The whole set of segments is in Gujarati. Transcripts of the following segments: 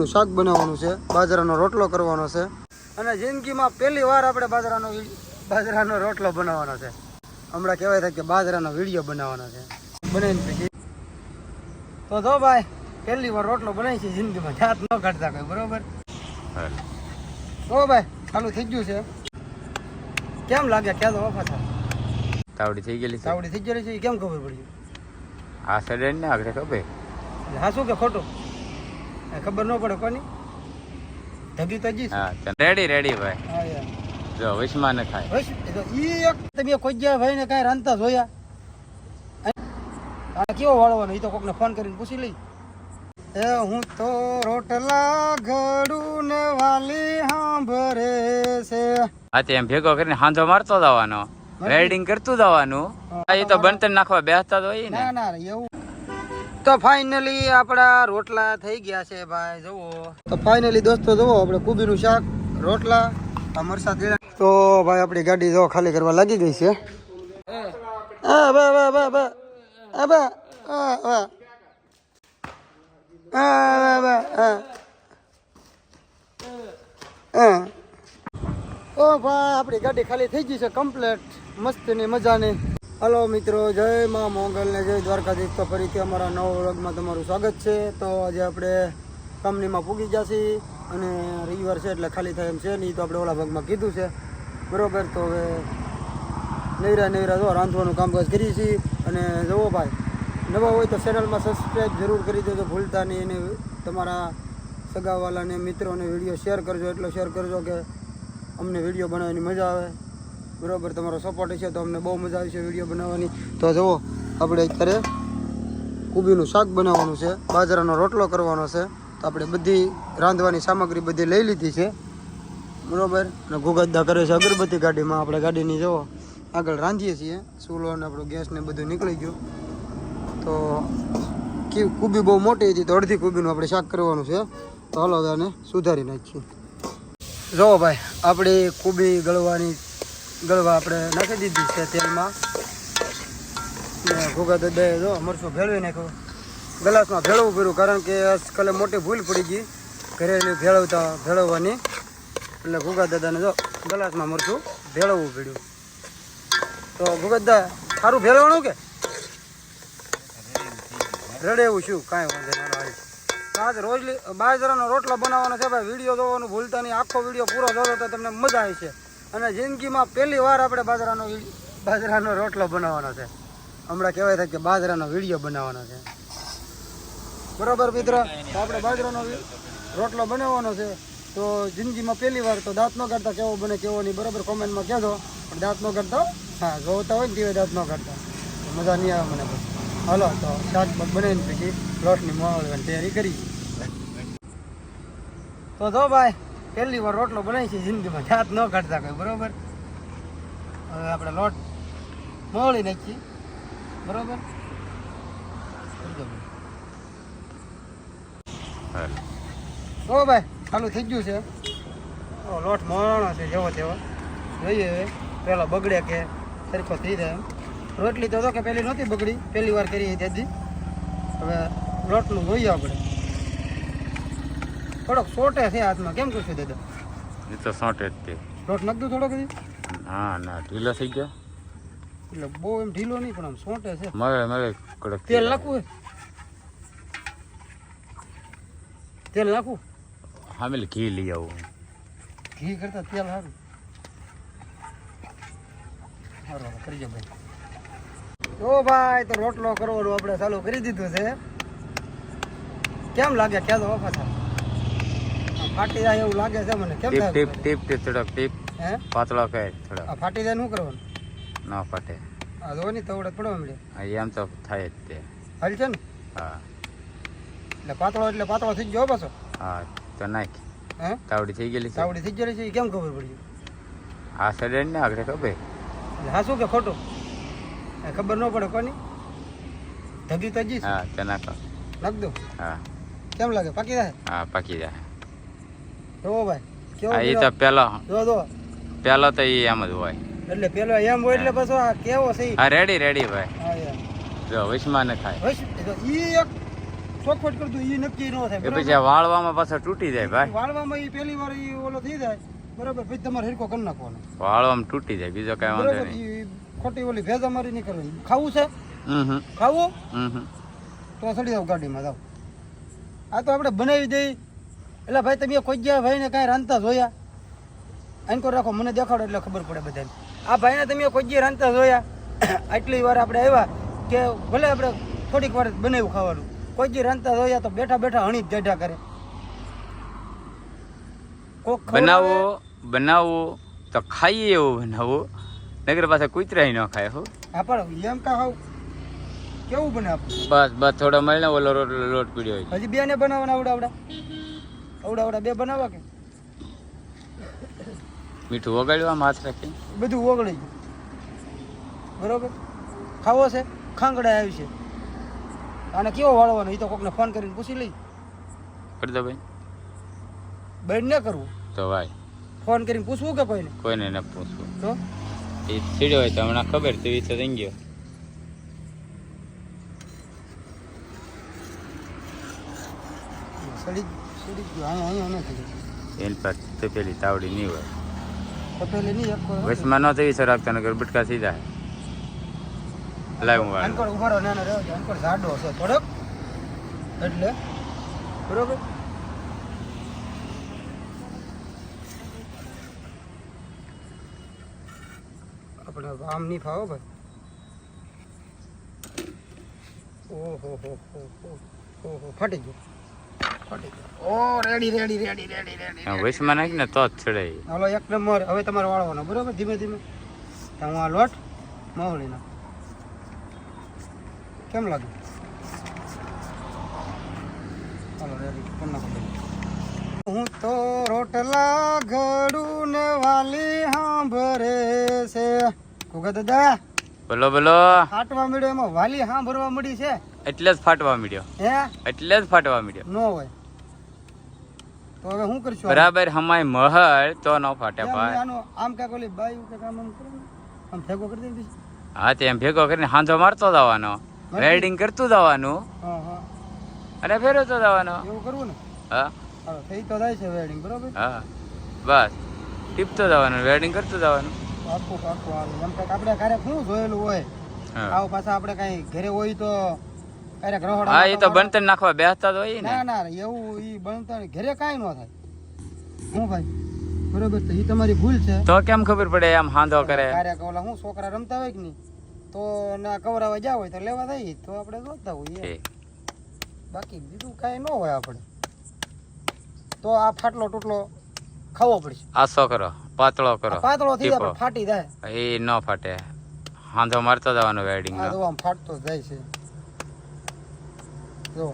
નું શાક બનાવવાનું છે બાજરાનો રોટલો કરવાનો છે. અને જિંદગીમાં પહેલી વાર આપણે બાજરાનો બાજરાનો રોટલો બનાવવાનો છે. હમણાં કહેવાય થાય કે બાજરાનો વીડિયો બનાવવાનો છે. બનાવીને પછી. તો જો ભાઈ પહેલી વાર રોટલો બનાવી છે જિંદગીમાં જાત ન કાઢતા કઈ બરોબર? તો ભાઈ ચાલુ થઈ ગયું છે. કેમ લાગે ક્યાં તો વફા તાવડી થઈ ગયેલી તાવડી થઈ ગયેલી છે કેમ ખબર પડી? આ સડે ને આગળ ખબર? હા શું કે ખોટું? ખબર ન પડે કોની? ધગી તજી હા રેડી રેડી ભાઈ. હા યાર. જો વિશમાં ન ખાય ઈ એક તમે કોજ્યા ભાઈ ને કાંઈ રાંધતા જોયા? આ કેવો વાળવાનો? ઈ તો કોકને ફોન કરીને પૂછી લઈ. એ હું તો રોટલા ઘડું ને વાલી હાંભરે છે. હા તે એમ ભેગો કરીને હાંધો મારતો જવાનો. રેડિંગ કરતું જવાનું. એ તો બનતર નાખવા બેસતા જ હોય ને. ના ના એવું તો ફાઇનલી આપણા રોટલા થઈ ગયા છે ભાઈ, જુઓ. તો ફાઇનલી દોસ્તો, જુઓ આપણે કુબીનું શાક, રોટલા, આ મરસા તો ભાઈ આપણી ગાડી જો ખાલી કરવા લાગી ગઈ છે. હા બા બા બા આ બા આ બા. આ બા આ ઓ ભાઈ આપણી ગાડી ખાલી થઈ ગઈ છે કમ્પ્લેટ મસ્તની મજાની. હલો મિત્રો, જય માં મોંગલ ને જય દ્વારકાધીશ. તો ફરીથી અમારા નવા વ્લોગમાં તમારું સ્વાગત છે. તો આજે આપણે કંપનીમાં પૂગી ગયા અને રવિવાર છે એટલે ખાલી થાય એમ છે નહીં, તો આપણે ઓલા ભાગમાં કીધું છે. બરાબર, તો હવે નૈરા નૈરા જો રાંધવાનું કામકાજ કરીએ છીએ. અને જુઓ ભાઈ, નવા હોય તો ચેનલમાં સબસ્ક્રાઈબ જરૂર કરી દેજો. ભૂલતા નહીં અને તમારા સગાવાલાને, મિત્રોને વીડિયો શેર કરજો. એટલો શેર કરજો કે અમને વીડિયો બનાવવાની મજા આવે. બરાબર, તમારો સપોર્ટ છે તો અમને બહુ મજા આવશે વીડિયો બનાવવાની. તો જુઓ, આપણે અત્યારે કુબીનું શાક બનાવવાનું છે, બાજરાનો રોટલો કરવાનો છે, તો આપણે બધી રાંધવાની સામગ્રી બધી લઈ લીધી છે. બરોબર, અને ગુગદ્દા કરે છે અગરબત્તી ગાડીમાં, આપણે ગાડીની જુઓ, આગળ રાંધીએ છીએ. ચૂલો અને આપણું ગેસ ને બધું નીકળી ગયું. તો કુબી બહુ મોટી હતી, તો અડધી કુબીનું આપણે શાક કરવાનું છે. તો હલો આને સુધારી નાખીએ. જો ભાઈ, આપણી કુબી ગળવાની ગળવા આપણે નાખી દીધી છે તેલમાં. ને ઘોઘા દદાએ જો મરચું ભેળવી નાખ્યો. ગ્લાસમાં ભેળવવું પડ્યું, કારણ કે આજકાલે મોટી ભૂલ પડી ગઈ. ઘરે ભેળવતા ભેળવવાની. એટલે ભૂગા દાદાને જો, ગ્લાસમાં મરચું ભેળવવું પડ્યું. તો ઘોઘા દા સારું ભેળવાનું કે? રડે શું? કાંઈ વાંધો નહીં આવી. આજ રોજ બાજરાનો રોટલો બનાવવાનો છે, ભાઈ. વીડિયો જોવાનું ભૂલતા નહીં. આખો વીડિયો પૂરો જોવો તો તમને મજા આવી છે. અને જિંદગીમાં પહેલી વાર આપણે બાજરાનો બાજરાનો રોટલો બનાવવાનો છે. હમણાં કહેવાય થાય કે બાજરાનો વીડિયો બનાવવાનો છે. બરાબર મિત્ર? આપણે બાજરાનો રોટલો બનાવવાનો છે. તો જિંદગીમાં પહેલી વાર તો દાંત ન કરતા કેવો બને કેવો નહીં, બરાબર કોમેન્ટમાં કહેજો. પણ દાંત ન કરતા હા. જોતા હોય ને તે દાંત ન કરતા મજા નહીં આવે મને પછી હાલો, તો શાક બનાવીને પછી લોટની મોળવાની તૈયારી કરી તો જો ભાઈ પહેલી વાર રોટલો બનાવી છે જિંદગીમાં જાત ન કાઢતા કોઈ બરોબર? હવે આપણે લોટ મોળી નાખીએ બરોબર? કરજો ભાઈ. ચાલુ થઈ ગયું છે. ઓ, લોટ મોળાનો છે જેવો તેવો. જોઈએ હવે પેલો બગડે કે સરખો થઈ જાય રોટલી તો કે પેલી નહોતી બગડી પહેલી વાર કરી તેથી હવે લોટનું જોઈએ આપણે. થોડોક સોટે છે હાથમાં. કેમ કરશું દાદા? એ તો સોટે જ તે લોટ નાખ દઉં થોડોક? ના ના ઢીલો થઈ ગયો. એટલે બહુ એમ ઢીલો નહીં પણ આમ સોટે છે. મારે મારે કડક તેલ નાખવું? તેલ નાખવું? હા મેલે ઘી લઈ આવું. ઘી કરતા તેલ સારું. કરજો ભાઈ. તો ભાઈ તો રોટલો કરવાનું આપણે ચાલુ કરી દીધું છે. કેમ લાગે ક્યાં તો આમ ફાટી જાય એવું લાગે છે મને. કેમ ટીપ ટીપ ટીપ ટીપ થોડોક ટીપ. હે? પાતળો કહે થોડો આ ફાટી જાય શું કરવાનું? ના ફાટે. આ જો ની તવડે પડવા મળે હા એમ તો થાય જ તે. હાલ છે ને? હા. એટલે પાતળો એટલે પાતળો થઈ ગયો પાછો? હા તો નાખ. હે? તાવડી થઈ ગયેલી છે? તાવડી થઈ ગયેલી છે કેમ ખબર પડી? આ સડે ને આગળ ખબર? હા શું કે ખોટું? ખબર ન પડે કોની? ધગી તજી હા તો નાખો. નાખ દો. હા. કેમ લાગે? પાકી જાય? હા પાકી જાય. જો ભાઈ કેવો તો પેલો. જો જો. પેલો તો એ એમ જ હોય. એટલે પેલો એમ હોય એટલે પાછો આ કેવો છે હા રેડી રેડી ભાઈ. જો વિશ્મા ને એ ઈ એક ચોખવટ કરતું એ નક્કી ન થાય એ? પછી વાળવામાં પાછા તૂટી જાય ભાઈ. વાળવામાં ઈ પહેલી વાર ઈ ઓલો થઈ જાય બરાબર? પછી તમારે હિરકો કરી નાખવાનો. વાળવામાં તૂટી જાય બીજો કઈ વાંધો નહીં. ખોટી ઓલી ભેજ મારી નહીં કરવાની ખાવું છે? ખાવું? તો સડી જાવ ગાડીમાં જાવ આ તો આપણે બનાવી દઈ. એટલે ભાઈ તમે કોઈ ગયા ભાઈને કાંઈ રાંધતા જોયા? આનકો રાખો મને દેખાડો એટલે ખબર પડે બધાને. આ ભાઈને તમે કોઈ ગયા રાંધતા જોયા? આટલી વાર આપણે આવ્યા કે ભલે આપણે થોડીક વાર બનાવ્યું ખાવાનું. કોઈ જી રાંધતા જોયા તો બેઠા બેઠા હણી જ કરે. કોક બનાવો બનાવવું તો ખાઈએ એવું બનાવો. નગર પાસે કૂતરાય ન ખાય હો. હા પણ એમ કા ખાવ કેવું બનાવ બસ બસ થોડો મળીને ઓલો લોટ પીડ્યો હજી બે ને બનાવવાના આવડા આવડા? આવડા અવડા બે બનાવવા કે? મીઠું આમ હાથ રાખી બધું ઓગળી ગયું. બરોબર? ખાવો છે? ખાંગડા આવી છે. આને કેવો વાળવાનો? એ તો કોકને ફોન કરીને પૂછી લઈ. કરી દો ભાઈ. બેડ ન કરવું. તો ભાઈ. ફોન કરીને પૂછવું કે કોઈને? કોઈને ન પૂછવું. તો? એ સીડ્યો હોય તો હમણાં ખબર તો એ તો થઈ ગયો. સડી સડી ગયું અહીંયા અહીંયા નથી એની પાસે પેલી તાવડી નહીં હોય. તપેલી નહીં એક વાર ન થઈ રાખતા નગર બટકા સીધા લાવ વાળ. અનકોડ ઉભારો નાનો રહ્યો અનકોડ જાડો છે થોડોક. એટલે બરોબર? આપણે આમ નહીં ફાવો ભાઈ. ઓહો હો હો હો હો ફાટી ગયું. ઓ ready ready ready ready ready આમ વચમાં ને તો જ ચડે હાલો એક નંબર હવે તમારે વાળવાનો બરોબર? ધીમે ધીમે. હું આ લોટ કેમ લાગે? હાલો રેડી કરી હું તો રોટલા ઘડું ને વાલી હાંભરે છે. દાદા બોલો બોલો. ફાટવા મળ્યો એમાં વાલી સાંભળવા મળી છે? એટલે જ ફાટવા મળ્યો હે? એટલે જ ફાટવા મળ્યો ન હોય. તો હવે શું કરશું બરાબર હમાય મહર તો ન ફાટે ભાઈ. આમ કાંઈક ઓલી બાયું કે આમ આમ કરો આમ ભેગો કરી દે હા તે એમ ભેગો કરીને હાંધો મારતો જવાનો. વેલ્ડિંગ કરતું જવાનું. અને ફેરવતો જવાનો. એવું કરવું ને? હા. થઈ તો જાય છે વેડિંગ બરોબર? હા. બસ. ટીપતો જવાનું વેલ્ડિંગ કરતું જવાનું. પાકું પાકું એમ કંઈક આપણે ક્યારેક શું જોયેલું હોય? આવું પાછા આપણે કાંઈ ઘરે હોય તો હા એ તો બણતણ નાખવા બેસતા તો હોય ને. ના ના એવું એ બનતા ઘરે કાંઈ ન થાય. હું ભાઈ? બરોબર તો એ તમારી ભૂલ છે. તો કેમ ખબર પડે આમ હાંધો કરે? ક્યારેક ઓલા હું છોકરા રમતા હોય કે નહીં? તો ના કવરાવા જાવ હોય તો લેવા જઈએ તો આપણે જોતા હોઈએ. બાકી બીજું કાંઈ ન હોય આપણે. તો આ ફાટલો તૂટલો ખાવો પડશે. આસો કરો પાતળો કરો પાતળો થઈ જાય ફાટી જાય. એ ન ફાટે. હાંધો મારતો જવાનો વેડિંગ ફાટતો જાય છે. જો.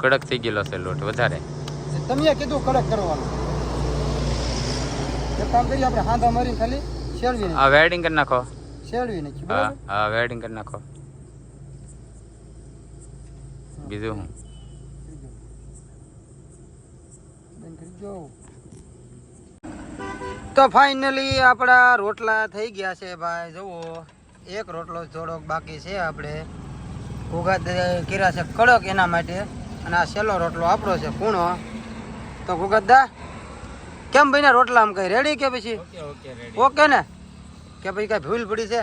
કડક થઈ ગયેલો છે લોટ વધારે. તમે કીધું કડક કરવાનું. એક કામ કરીએ આપણે હાંધા મારીને ખાલી શેળવી નાખીએ આ કરી નાખો. શેળવી નાખીએ હા હા વેલ્ડિંગ કરી નાખો. બીજું હું. તો ફાઇનલી આપણા રોટલા થઈ ગયા છે ભાઈ જુઓ. એક રોટલો થોડોક બાકી છે આપણે. ઉગાદ કર્યા છે કડક એના માટે. અને આ છેલ્લો રોટલો આપણો છે કૂણો તો ગુગતદા કેમ ભાઈ રોટલા આમ કઈ? રેડી કે પછી? ઓકે ને? કે ભાઈ કઈ ભૂલ પડી છે?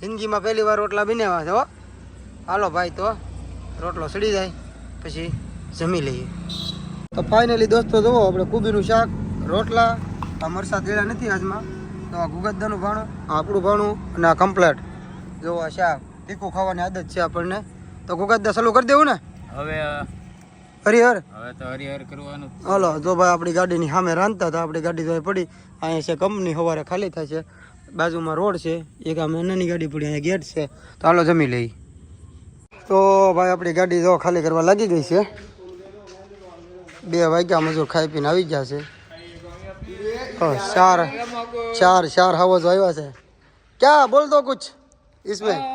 જિંદગીમાં પહેલી વાર રોટલા બનાવ્યા છે હો. હાલો ભાઈ તો રોટલો સડી જાય પછી જમી લઈએ. તો ફાઇનલી દોસ્તો જુઓ આપણે કુબીનું શાક રોટલા આ મરસા દેડા નથી આજમાં. તો આ ગુગદદાનું ભાણું આ આપણું ભાણું અને આ કમ્પ્લેટ જુઓ આ શાક. તીખું ખાવાની આદત છે આપણને તો ગુગતદા ચાલુ કરી દેવું ને હવે હરિહર હવે તો હરિહર કરવાનું હાલો જો ભાઈ આપણી ગાડીની સામે રાંધતા હતા આપણી ગાડી તો અહીં પડી અહીંયા છે કંપની સવારે ખાલી થાય છે બાજુમાં રોડ છે એક આ નાની ગાડી પડી અહીંયા ગેટ છે તો હાલો જમી લઈ તો ભાઈ આપણી ગાડી જો ખાલી કરવા લાગી ગઈ છે બે વાગ્યા મજૂર ખાઈ પીને આવી ગયા છે ઓ, ચાર ચાર ચાર હાવજ આવ્યા છે ક્યાં બોલ દો કુછ इसमें હા,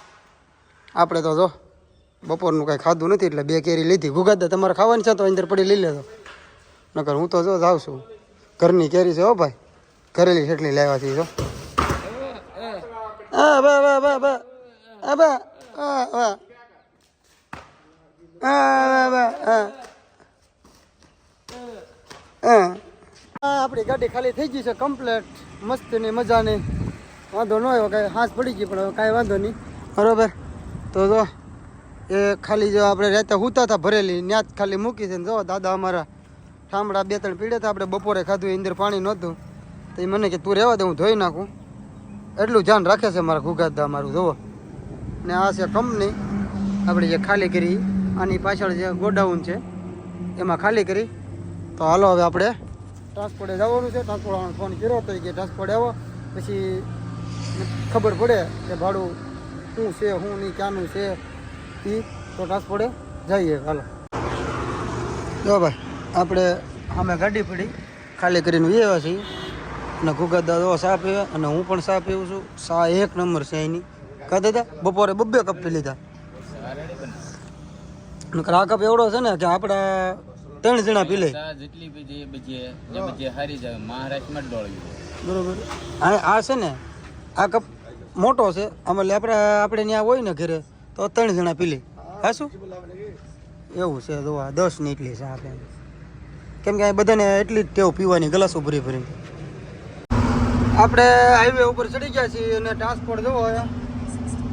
આપણે તો જો, બપોરનું કાંઈ ખાધું નથી એટલે બે કેરી લીધી. ગુગાદા તમારે ખાવાની છે તો અંદર પડી લઈ લેજો. નકર હું તો જો જાઉં છું. ઘરની કેરી છે હો ભાઈ. ઘરેલી છેટલી લાવ્યા છે જો. હા બા બા બા બા. હા બા હા હા હા બા હા હા આપણી ગાડી ખાલી થઈ ગઈ છે કમ્પ્લેટ મસ્તીની, મજાની. વાંધો ન આવ્યો, કાંઈ હાથ પડી ગઈ, પણ હવે કાંઈ વાંધો નહીં. બરોબર? તો જો, એ ખાલી જો આપણે રાતે હુતા હતા ભરેલી ત્યાં જ ખાલી મૂકી છે ને જો, દાદા અમારા ઠામડા બે ત્રણ પીડ્યા હતા આપણે બપોરે ખાધું અંદર પાણી નહોતું. તો એ મને કે, તું રહેવા દે, હું ધોઈ નાખું. એટલું ધ્યાન રાખે છે મારા ગુગાદા મારું જોવો ને આ છે કંપની, આપણે જે ખાલી કરી, આની પાછળ જે ગોડાઉન છે, એમાં ખાલી કરી. તો હાલો હવે આપણે ટ્રાન્સપોર્ટે જવાનું છે ટ્રાન્સપોર્ટ ફોન કર્યો, તો કે, ટ્રાન્સપોર્ટ આવો. પછી ખબર પડે કે ભાડું શું છે શું નહીં ક્યાંનું છે એ તો ટ્રાન્સપોર્ટે જઈએ હાલો. જો ભાઈ આપણે સામે ગાડી પડી ખાલી કરીને વ્યવા છીએ. અને ઘુગા દાદો સા પીવે અને હું પણ સા પીવું છું. સા એક નંબર છે એની. કા દાદા બપોરે બબ્બે કપ પી લીધા. આ કપ એવડો છે ને કે આપણા ત્રણ જણા પી લે. જેટલી બધી હારી જાય મહારાષ્ટ્રમાં બરોબર. આ છે ને આ કપ મોટો છે. આમાં એટલે આપણે ત્યાં હોય ને ઘરે, તો ત્રણ જણા પી લે હા શું? એવું છે, જો આ દસની એટલી છે આપણે કેમ કે બધાને એટલી જ ટેવ પીવાની, ગ્લાસો ભરી ભરી આપણે હાઈવે ઉપર ચડી ગયા છીએ અને ટ્રાન્સપોર્ટ જોવો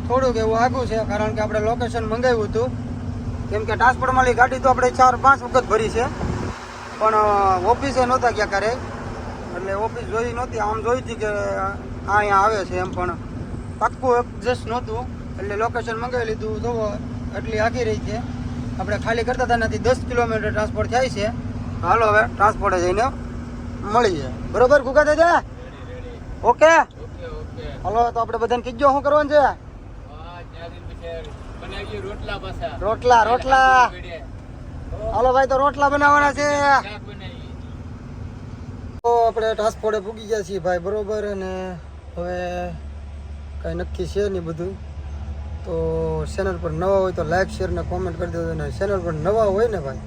થોડુંક એવું આગું છે, કારણ કે આપણે લોકેશન મંગાવ્યું હતું. કેમ કે ટ્રાન્સપોર્ટમાં ગાડી તો આપણે ચાર પાંચ વખત ભરી છે. પણ ઓફિસે નહોતા ગયા ક્યારેય. એટલે ઓફિસ જોઈ નહોતી. આમ જોઈ હતી કે અહીંયા આવે છે એમ પણ. પાક્કું એડજસ્ટ નહોતું, એટલે લોકેશન મંગાવી લીધું. તો એટલી આખી રહી છે. આપણે ખાલી કરતા હતા નથી દસ કિલોમીટર ટ્રાન્સપોર્ટ થાય છે. હાલો હવે ટ્રાન્સપોર્ટે જઈને મળીએ બરોબર ગુગા દાદા? ઓકે? હાલો, તો આપણે બધાને કીધો શું કરવાનું છે? રોટલા રોટલા. હાલો ભાઈ, તો રોટલા બનાવવાના છે. તો આપણે ટ્રાન્સપોર્ટે પૂગી ગયા છીએ ભાઈ, બરોબર. અને હવે કાંઈ નક્કી છે નહીં બધું. તો ચેનલ પર નવા હોય તો લાઇક શેર ને કોમેન્ટ કરી દેજો. અને ચેનલ પર નવા હોય ને ભાઈ,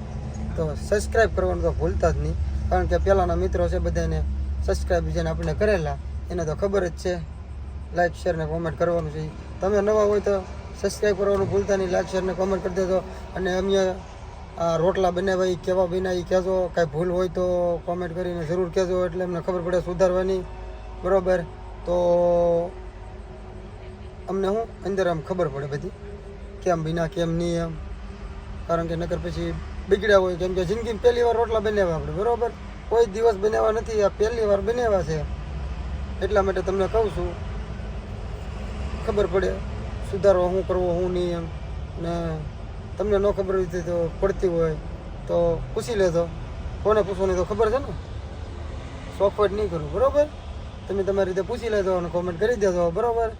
તો સબસ્ક્રાઈબ કરવાનું તો ભૂલતા જ નહીં. કારણ કે પહેલાંના મિત્રો છે બધાને સબસ્ક્રાઈબ જેને આપણે કરેલા, એને તો ખબર જ છે. લાઈક શેર ને કોમેન્ટ કરવાનું છે. તમે નવા હોય તો સબસ્ક્રાઈબ કરવાનું ભૂલતા નહીં. લાઇક શેર ને કોમેન્ટ કરી દેજો. અને અમે આ રોટલા બનાવ્યા એ કેવા બન્યા એ કહેજો. કાંઈ ભૂલ હોય તો કોમેન્ટ કરીને જરૂર કહેજો. એટલે અમને ખબર પડે સુધારવાની. બરાબર? તો અમને હું અંદર આમ ખબર પડે બધી, કેમ વિના, કેમ નહીં એમ કારણ કે નગર પછી બગડ્યા હોય, કેમ કે જિંદગીમાં પહેલી વાર રોટલા બનાવ્યા આપણે, બરાબર? કોઈ દિવસ બનાવ્યા નથી, આ પહેલી વાર બનાવ્યા છે. એટલા માટે તમને કહું છું, ખબર પડે, સુધારો શું કરવો શું નહીં એમ. ને તમને ન ખબર હોય તો પડતી હોય, તો પૂછી લેજો. કોને પૂછવાની તો ખબર છે ને? શોખવટ નહીં કરું, બરાબર? તમે તમારી રીતે પૂછી લેજો અને કોમેન્ટ કરી દેજો, બરોબર?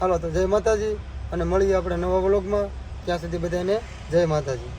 હાલો તો જય માતાજી. અને મળીએ આપણે નવા બ્લોગમાં ત્યાં સુધી બધાને જય માતાજી.